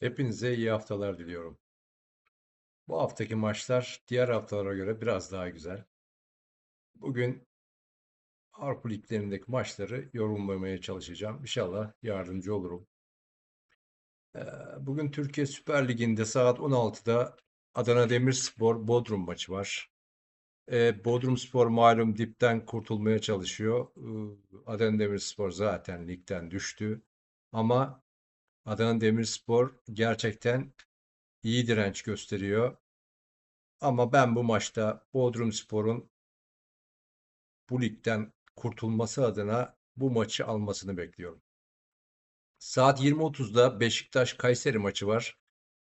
Hepinize iyi haftalar diliyorum. Bu haftaki maçlar diğer haftalara göre biraz daha güzel. Bugün Avrupa liglerindeki maçları yorumlamaya çalışacağım. İnşallah yardımcı olurum. Bugün Türkiye Süper Ligi'nde saat 16'da Adana Demirspor Bodrum maçı var. Ee, Bodrumspor malum dipten kurtulmaya çalışıyor. Adana Demirspor zaten ligden düştü. Ama Adana Demirspor gerçekten iyi direnç gösteriyor. Ama ben bu maçta Bodrumspor'un bu ligden kurtulması adına bu maçı almasını bekliyorum. Saat 20.30'da Beşiktaş Kayseri maçı var.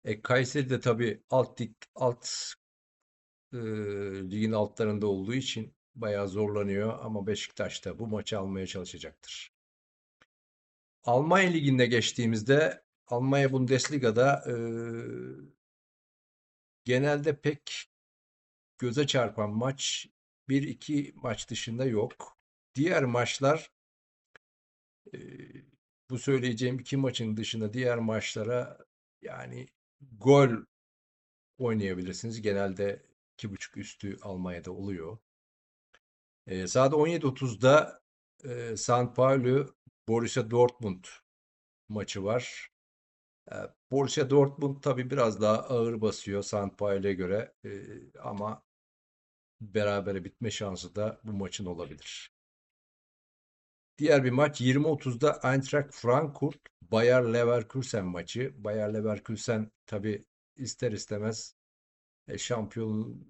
E, Kayseri de tabii alt lig, alt e, ligin altlarında olduğu için bayağı zorlanıyor ama Beşiktaş da bu maçı almaya çalışacaktır. Almanya Ligi'nde geçtiğimizde Almanya Bundesliga'da e, genelde pek göze çarpan maç 1-2 maç dışında yok. Diğer maçlar e, bu söyleyeceğim iki maçın dışında diğer maçlara yani gol oynayabilirsiniz. Genelde 2.5 üstü Almanya'da oluyor. E, saat 17.30'da e, San Paulo Borussia Dortmund maçı var. Borussia Dortmund tabii biraz daha ağır basıyor San Paulo'ya göre ama berabere bitme şansı da bu maçın olabilir. Diğer bir maç 20.30'da Eintracht Frankfurt Bayer Leverkusen maçı. Bayer Leverkusen tabi ister istemez e, şampiyonluk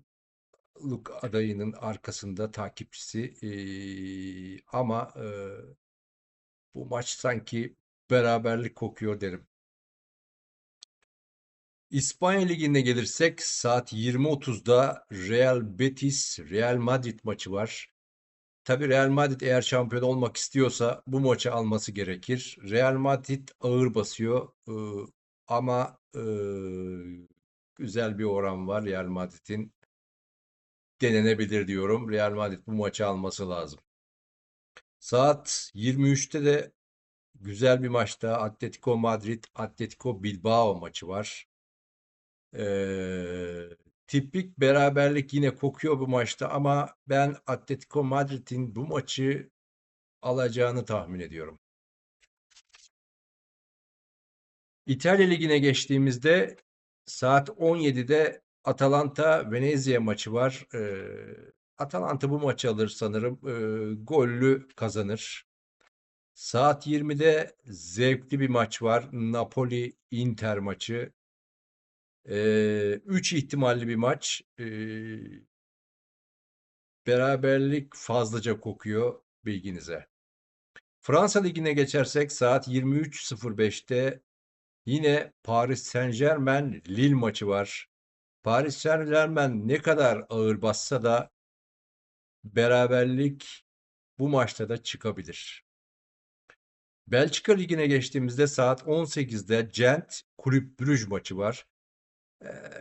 adayının arkasında takipçisi ama bu maç sanki beraberlik kokuyor derim. İspanya Ligi'ne gelirsek saat 20.30'da Real Betis Real Madrid maçı var. Tabii Real Madrid eğer şampiyon olmak istiyorsa bu maçı alması gerekir. Real Madrid ağır basıyor ee, ama e, güzel bir oran var Real Madrid'in. Denenebilir diyorum. Real Madrid bu maçı alması lazım. Saat 23'te de güzel bir maçta Atletico Madrid Atletico Bilbao maçı var. Ee, tipik beraberlik yine kokuyor bu maçta ama ben Atletico Madrid'in bu maçı alacağını tahmin ediyorum. İtalya Ligi'ne geçtiğimizde saat 17'de Atalanta Venezia maçı var. Ee, Atalanta bu maçı alır sanırım. Ee, gollü kazanır. Saat 20'de zevkli bir maç var. Napoli Inter maçı. 3 ihtimalli bir maç. Ee, beraberlik fazlaca kokuyor bilginize. Fransa Ligi'ne geçersek saat 23.05'te yine Paris Saint-Germain Lille maçı var. Paris Saint-Germain ne kadar ağır bassa da beraberlik bu maçta da çıkabilir. Belçika Ligi'ne geçtiğimizde saat 18'de Gent Kulüp Brüj maçı var.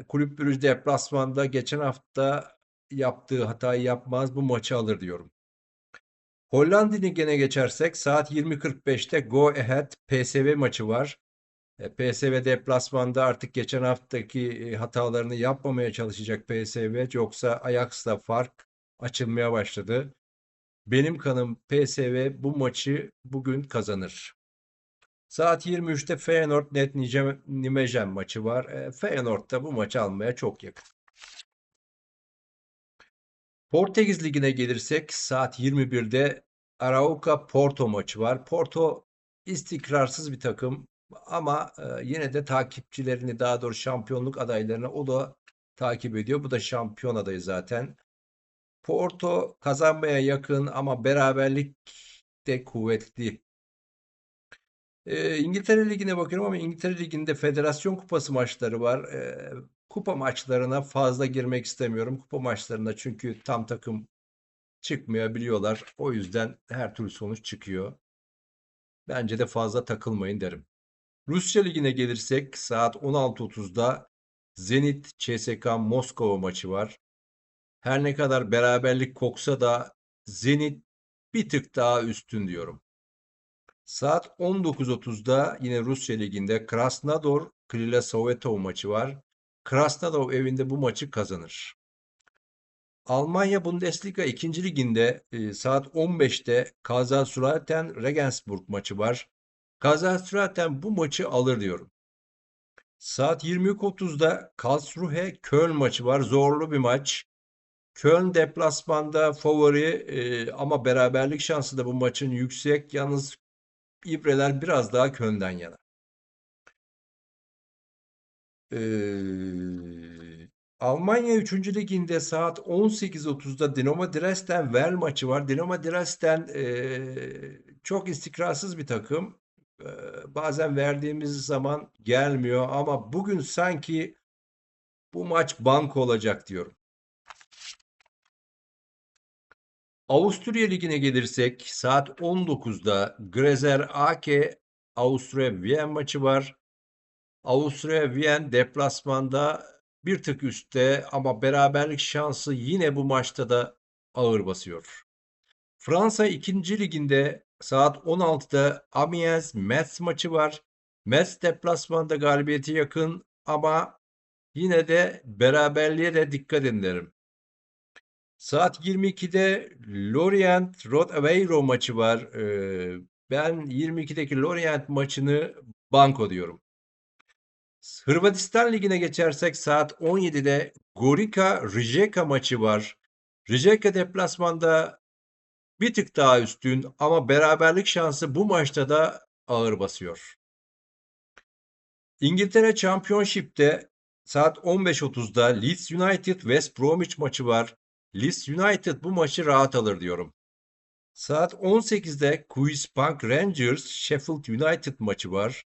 Kulüp Brüj deplasmanda geçen hafta yaptığı hatayı yapmaz bu maçı alır diyorum. Hollanda Ligi'ne geçersek saat 20.45'te Go Ahead PSV maçı var. PSV deplasmanda artık geçen haftaki hatalarını yapmamaya çalışacak PSV yoksa Ajax'la fark açılmaya başladı. Benim kanım PSV bu maçı bugün kazanır. Saat 23'te Feyenoord Net Nimegen maçı var. E, Feyenoord da bu maçı almaya çok yakın. Portekiz Ligi'ne gelirsek saat 21'de Arauca Porto maçı var. Porto istikrarsız bir takım ama e, yine de takipçilerini daha doğrusu şampiyonluk adaylarını o da takip ediyor. Bu da şampiyon adayı zaten. Porto kazanmaya yakın ama beraberlik de kuvvetli e, İngiltere Ligi'ne bakıyorum ama İngiltere Ligi'nde Federasyon Kupası maçları var. E, kupa maçlarına fazla girmek istemiyorum. Kupa maçlarına çünkü tam takım çıkmayabiliyorlar. O yüzden her türlü sonuç çıkıyor. Bence de fazla takılmayın derim. Rusya Ligi'ne gelirsek saat 16.30'da Zenit CSK Moskova maçı var. Her ne kadar beraberlik koksa da Zenit bir tık daha üstün diyorum. Saat 19.30'da yine Rusya Ligi'nde Krasnodar Krila Sovetov maçı var. Krasnodar evinde bu maçı kazanır. Almanya Bundesliga 2. liginde e, saat 15'te Kaiserslautern Regensburg maçı var. Kaiserslautern bu maçı alır diyorum. Saat 20.30'da Karlsruhe Köln maçı var. Zorlu bir maç. Köln deplasmanda favori e, ama beraberlik şansı da bu maçın yüksek. Yalnız ibreler biraz daha Köln'den yana. Ee, Almanya 3. liginde saat 18.30'da Dinamo Dresden Well maçı var. Dinamo Dresden e, çok istikrarsız bir takım. E, bazen verdiğimiz zaman gelmiyor ama bugün sanki bu maç banko olacak diyorum. Avusturya Ligi'ne gelirsek saat 19'da Grezer AK Avusturya Viyen maçı var. Avusturya Viyen deplasmanda bir tık üstte ama beraberlik şansı yine bu maçta da ağır basıyor. Fransa 2. liginde saat 16'da Amiens Metz maçı var. Metz deplasmanda galibiyeti yakın ama yine de beraberliğe de dikkat edin derim. Saat 22'de Lorient Rod Aveiro maçı var. Ee, ben 22'deki Lorient maçını banko diyorum. Hırvatistan Ligi'ne geçersek saat 17'de Gorica Rijeka maçı var. Rijeka deplasmanda bir tık daha üstün ama beraberlik şansı bu maçta da ağır basıyor. İngiltere Championship'te saat 15.30'da Leeds United West Bromwich maçı var. Leeds United bu maçı rahat alır diyorum. Saat 18'de Queen's Park Rangers Sheffield United maçı var.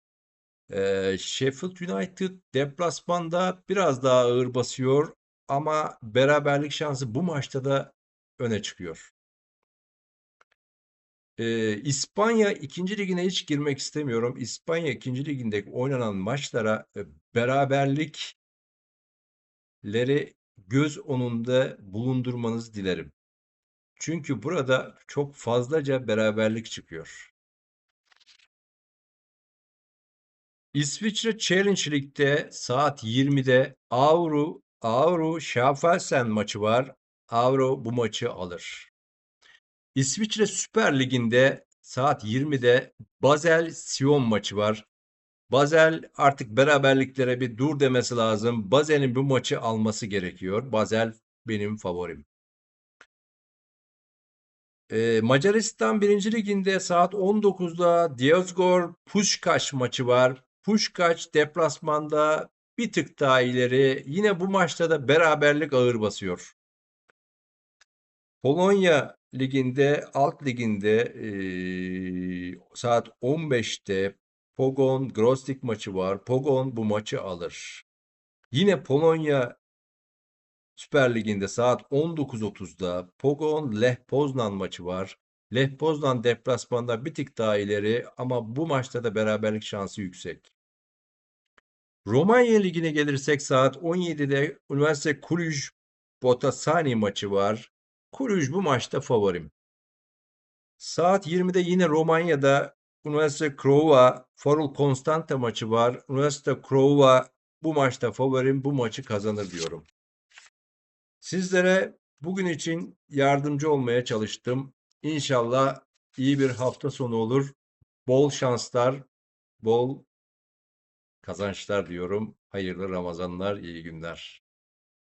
Ee, Sheffield United deplasmanda biraz daha ağır basıyor ama beraberlik şansı bu maçta da öne çıkıyor. Ee, İspanya 2. ligine hiç girmek istemiyorum. İspanya 2. liginde oynanan maçlara e, beraberlikleri göz onunda bulundurmanızı dilerim. Çünkü burada çok fazlaca beraberlik çıkıyor. İsviçre Challenge League'de saat 20'de Avro Avro Schaffhausen maçı var. Avro bu maçı alır. İsviçre Süper Ligi'nde saat 20'de Basel Sion maçı var. Basel artık beraberliklere bir dur demesi lazım. Basel'in bu maçı alması gerekiyor. Basel benim favorim. Ee, Macaristan 1. Ligi'nde saat 19'da Diosgor Pushkaş maçı var. Pushkaş deplasmanda bir tık daha ileri. Yine bu maçta da beraberlik ağır basıyor. Polonya liginde, alt liginde e, saat 15'te Pogon Grostik maçı var. Pogon bu maçı alır. Yine Polonya Süper Ligi'nde saat 19.30'da Pogon Lech Poznan maçı var. Lech Poznan deplasmanda bir tık daha ileri ama bu maçta da beraberlik şansı yüksek. Romanya Ligi'ne gelirsek saat 17'de Üniversite Cluj Botasani maçı var. Cluj bu maçta favorim. Saat 20'de yine Romanya'da Üniversite Craiova Forul Constanta maçı var. Üniversite Craiova bu maçta favorim bu maçı kazanır diyorum. Sizlere bugün için yardımcı olmaya çalıştım. İnşallah iyi bir hafta sonu olur. Bol şanslar, bol kazançlar diyorum. Hayırlı Ramazanlar, iyi günler.